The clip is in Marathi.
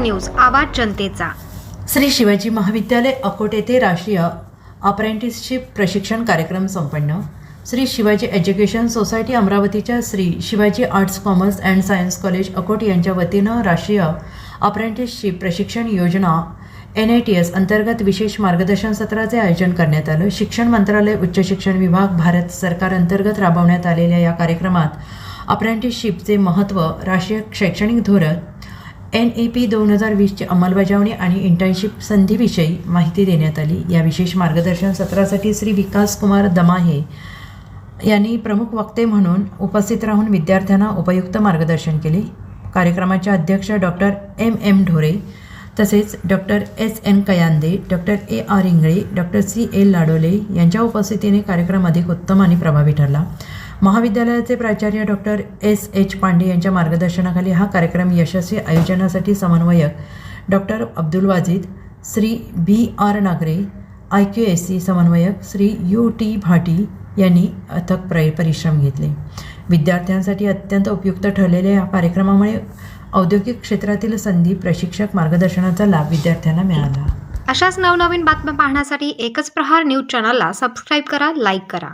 आवाज जनतेचा. श्री शिवाजी महाविद्यालय अकोट येथे राष्ट्रीय अप्रेंटिसशिप प्रशिक्षण कार्यक्रम संपन्न. श्री शिवाजी एज्युकेशन सोसायटी अमरावतीच्या Shri Shivaji arts commerce and science college Akot यांच्या वतीनं राष्ट्रीय अप्रेंटिसशिप प्रशिक्षण योजना एन आय टी एस अंतर्गत विशेष मार्गदर्शन सत्राचे आयोजन करण्यात आलं. शिक्षण मंत्रालय उच्च शिक्षण विभाग भारत सरकार अंतर्गत राबवण्यात आलेल्या या कार्यक्रमात अप्रेंटिसशिपचे महत्त्व राष्ट्रीय शैक्षणिक धोरण एन ए पी दोन हजार वीसची अंमलबजावणी आणि इंटर्नशिप संधीविषयी माहिती देण्यात आली. या विशेष मार्गदर्शन सत्रासाठी श्री विकास कुमार दमाहे यांनी प्रमुख वक्ते म्हणून उपस्थित राहून विद्यार्थ्यांना उपयुक्त मार्गदर्शन केले. कार्यक्रमाचे अध्यक्ष डॉक्टर एम एम ढोरे तसेच doctor S N Kayande doctor A R Ingale doctor C L Ladole यांच्या उपस्थितीने कार्यक्रम अधिक उत्तम आणि प्रभावी ठरला. महाविद्यालयाचे प्राचार्य डॉक्टर एस एच पांडे यांच्या मार्गदर्शनाखाली हा कार्यक्रम यशस्वी आयोजनासाठी समन्वयक doctor Abdul Wajid Shri B R Nagare I Q S C समन्वयक श्री यू टी भाटी यांनी अथक प्र परिश्रम घेतले. विद्यार्थ्यांसाठी अत्यंत उपयुक्त ठरलेल्या या कार्यक्रमामुळे औद्योगिक क्षेत्रातील संधी प्रशिक्षक मार्गदर्शनाचा लाभ विद्यार्थ्यांना मिळाला. अशाच नवनवीन बातम्या पाहण्यासाठी एकच प्रहार न्यूज चॅनलला सबस्क्राईब करा लाईक करा.